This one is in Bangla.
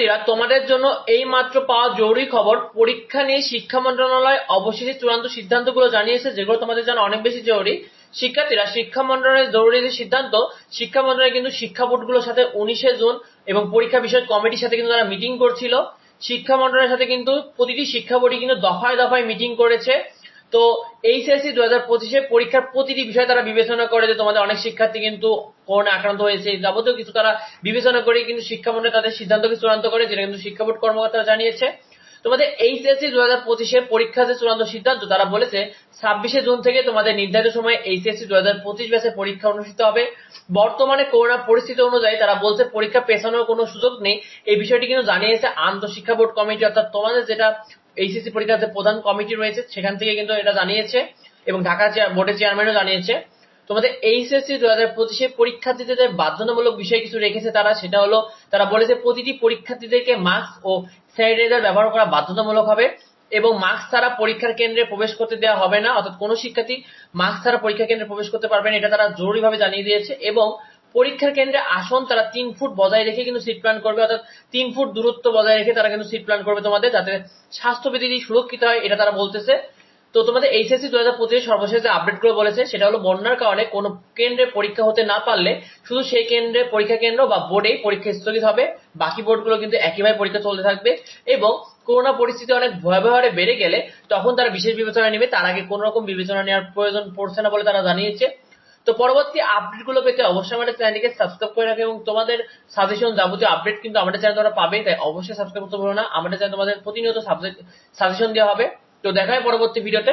শিক্ষার্থীরা তোমাদের জন্য এই মাত্র পাওয়া জরুরি খবর, পরীক্ষা নিয়ে শিক্ষা মন্ত্রণালয় অবশেষে চূড়ান্ত সিদ্ধান্তগুলো জানিয়েছে, যেগুলো তোমাদের জন্য অনেক বেশি জরুরি। শিক্ষার্থীরা শিক্ষা মন্ত্রণালয়ের জরুরি যে সিদ্ধান্ত, শিক্ষা মন্ত্রণালয় কিন্তু শিক্ষা বোর্ডগুলোর সাথে উনিশে জুন এবং পরীক্ষা বিষয়ক কমিটির সাথে কিন্তু তারা মিটিং করছিল। শিক্ষা মন্ত্রণালয়ের সাথে কিন্তু প্রতিটি শিক্ষা বোর্ডই কিন্তু দফায় দফায় মিটিং করেছে। তো এইচএসসি দু হাজার পঁচিশে পরীক্ষার প্রতিটি বিষয় তারা বিবেচনা করে যে তোমাদের অনেক শিক্ষার্থী কিন্তু করোনা আক্রান্ত হয়েছে। যাবতীয় কিছু তারা বিবেচনা করে কিন্তু শিক্ষা মন্ডলী তাদের সিদ্ধান্তকে চূড়ান্ত করে, যেটা কিন্তু শিক্ষা বোর্ড কর্মকর্তারা জানিয়েছে। তোমাদের এইচএসসি দু হাজার পঁচিশে পরীক্ষা যে চূড়ান্ত সিদ্ধান্ত, তারা বলেছে ছাব্বিশে জুন থেকে তোমাদের নির্ধারিত সময়ে এইচএসসি দু হাজার পঁচিশ ব্যাচে পরীক্ষা অনুষ্ঠিত হবে। বর্তমানে করোনা পরিস্থিতি অনুযায়ী তারা বলছে পরীক্ষা পেছানোর কোনো সুযোগ নেই। এই বিষয়টি কিন্তু জানিয়েছে আন্তঃশিক্ষা বোর্ড কমিটি। অর্থাৎ তোমাদের যেটা এইচএসসি পরীক্ষার যে প্রধান কমিটি রয়েছে, সেখান থেকে কিন্তু এটা জানিয়েছে এবং ঢাকা বোর্ডের চেয়ারম্যানও জানিয়েছে। তোমাদের এইচএসসি দু হাজার পঁচিশে পরীক্ষার্থীদের বাধ্যতামূলক বিষয় কিছু রেখেছে তারা, সেটা হলো তারা বলেছে প্রতিটি পরীক্ষার্থীদেরকে মাস্ক ও স্যানিটাইজার ব্যবহার করা বাধ্যতামূলক হবে এবং মাস্ক ছাড়া পরীক্ষার কেন্দ্রে প্রবেশ করতে দেওয়া হবে না, অর্থাৎ কোনো শিক্ষার্থী মাস্ক ছাড়া পরীক্ষা কেন্দ্রে প্রবেশ করতে পারবে না, এটা তারা জরুরিভাবে জানিয়ে দিয়েছে এবং পরীক্ষার কেন্দ্রে আসন, তারা তিন ফুট বজায় রেখে কিন্তু সিট প্ল্যান করবে, অর্থাৎ তিন ফুট দূরত্ব বজায় রেখে তারা কিন্তু সিট প্ল্যান করবে তোমাদের, যাতে স্বাস্থ্যবিধি সুরক্ষিত হয়, এটা তারা বলতেছে। তো তোমাদের এইচএসসি দু হাজার পঁচিশ সর্বশেষ যে আপডেটগুলো বলেছে, সেটা হলো বন্যার কারণে কোনো কেন্দ্রে পরীক্ষা হতে না পারলে শুধু সেই কেন্দ্রে পরীক্ষা কেন্দ্র বা বোর্ডেই পরীক্ষা স্থগিত হবে, বাকি বোর্ডগুলো কিন্তু একইভাবে পরীক্ষা চলতে থাকবে এবং করোনা পরিস্থিতি অনেক ভয়াবহ বেড়ে গেলে তখন তারা বিশেষ বিবেচনা নেবে, তার আগে কোনো রকম বিবেচনা নেওয়ার প্রয়োজন পড়ছে না বলে তারা জানিয়েছে। তো পরবর্তী আপডেটগুলো পেতে অবশ্যই আমাদের চ্যানেলটিকে সাবস্ক্রাইব করে রাখে এবং তোমাদের সাজেশন যাবতীয় আপডেট কিন্তু আমাদের চ্যানেল তোমরা পাবে তাই অবশ্যই সাবস্ক্রাইব করতে ভুলো না। আমাদের চ্যানেল তোমাদের প্রতিনিয়ত সাজেশন দেওয়া হবে। তো দেখা হয় পরবর্তী ভিডিওতে